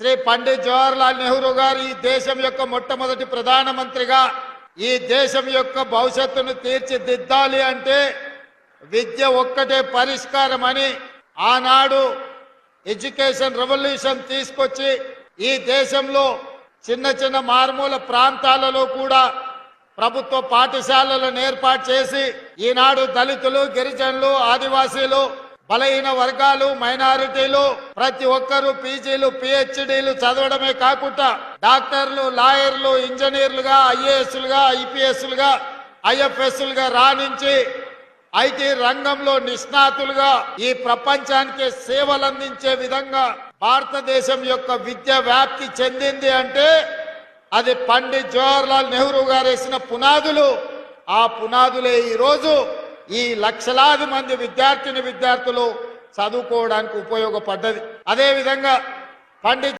శ్రీ పండిత్ జవహర్లాల్ నెహ్రూ గారు ఈ దేశం యొక్క మొట్టమొదటి ప్రధానమంత్రిగా ఈ దేశం యొక్క భవిష్యత్తును తీర్చిదిద్దాలి అంటే విద్య ఒక్కటే పరిష్కారం అని ఆనాడు ఎడ్యుకేషన్ రెవల్యూషన్ తీసుకొచ్చి ఈ దేశంలో చిన్న చిన్న మారుమూల ప్రాంతాలలో కూడా ప్రభుత్వ పాఠశాలలను ఏర్పాటు చేసి ఈనాడు దళితులు గిరిజనులు ఆదివాసీలు బలహీన వర్గాలు మైనారిటీలు ప్రతి ఒక్కరూ పీజీలు పిహెచ్డీలు చదవడమే కాకుండా డాక్టర్లు లాయర్లు ఇంజనీర్లుగా ఐఏఎస్లుగా ఐపీఎస్లుగా ఐఎఫ్ఎస్లుగా రాణించి ఐటీ రంగంలో నిష్ణాతులుగా ఈ ప్రపంచానికి సేవలు అందించే విధంగా భారతదేశం యొక్క విద్య వ్యాప్తి చెందింది అంటే అది పండిత్ జవహర్లాల్ నెహ్రూ గారు వేసిన పునాదులు. ఆ పునాదులే ఈరోజు ఈ లక్షలాది మంది విద్యార్థిని విద్యార్థులు చదువుకోవడానికి ఉపయోగపడ్డది. అదేవిధంగా పండిత్